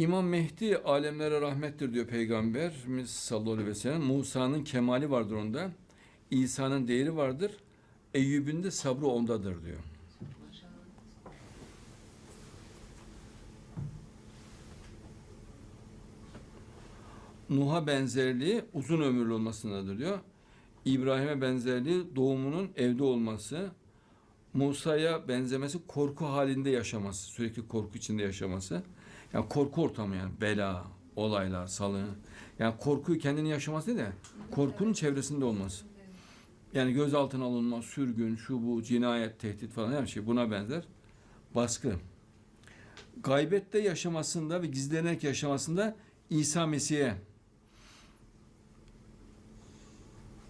İmam Mehdi alemlere rahmettir diyor Peygamberimiz sallallahu aleyhi ve sellem. Musa'nın kemali vardır onda. İsa'nın değeri vardır. Eyyub'un de sabrı ondadır diyor. Nuh'a benzerliği uzun ömürlü olmasındadır diyor. İbrahim'e benzerliği doğumunun evde olması, Musa'ya benzemesi korku halinde yaşaması, sürekli korku içinde yaşaması. Yani korku ortamı yani bela, olaylar, salı. Yani korkuyu kendini yaşaması değil de korkunun çevresinde olması. Yani gözaltına alınma, sürgün, şu bu, cinayet, tehdit falan her şey buna benzer. Baskı. Gaybette yaşamasında ve gizlenerek yaşamasında İsa Mesih'e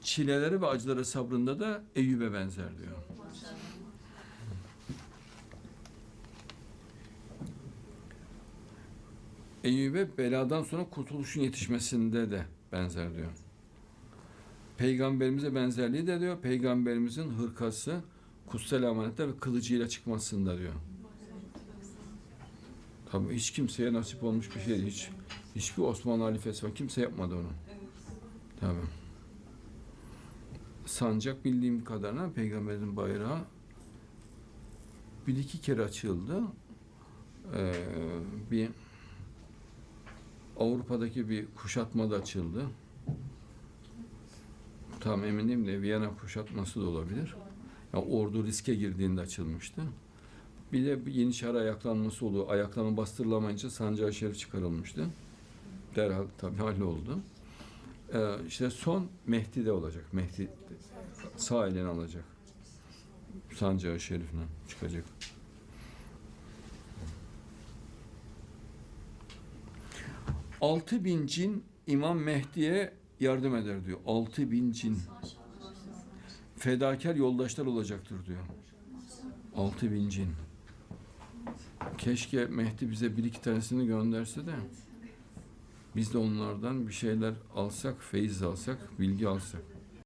çileleri ve acıları sabrında da Eyüp'e benzer diyor. Eyüp'e beladan sonra kurtuluşun yetişmesinde de benzer diyor. Peygamberimize benzerliği de diyor, peygamberimizin hırkası, kutsal emanetler ve kılıcıyla çıkmasında diyor. Tabii hiç kimseye nasip olmuş bir şey değil. Hiç, hiçbir Osmanlı halifesi var. Kimse yapmadı onu. Tabii. Sancak bildiğim kadarıyla peygamberin bayrağı bir iki kere açıldı. Ee, bir Avrupa'daki bir kuşatmada açıldı. Tam emin değilim de Viyana kuşatması da olabilir. Yani ordu riske girdiğinde açılmıştı. Bir de Yeniçeri ayaklanması oldu. Ayaklanma bastırılamayınca Sancağı Şerif çıkarılmıştı. Derhal tabii halloldu. Ee, işte son Mehdi de olacak. Mehdi sağ elini alacak. Sancağı Şerif'ine çıkacak. Altı bin cin İmam Mehdi'ye yardım eder diyor. Altı bin cin. Fedakar yoldaşlar olacaktır diyor. Altı bin cin. Keşke Mehdi bize bir iki tanesini gönderse de biz de onlardan bir şeyler alsak, feyiz alsak, bilgi alsak.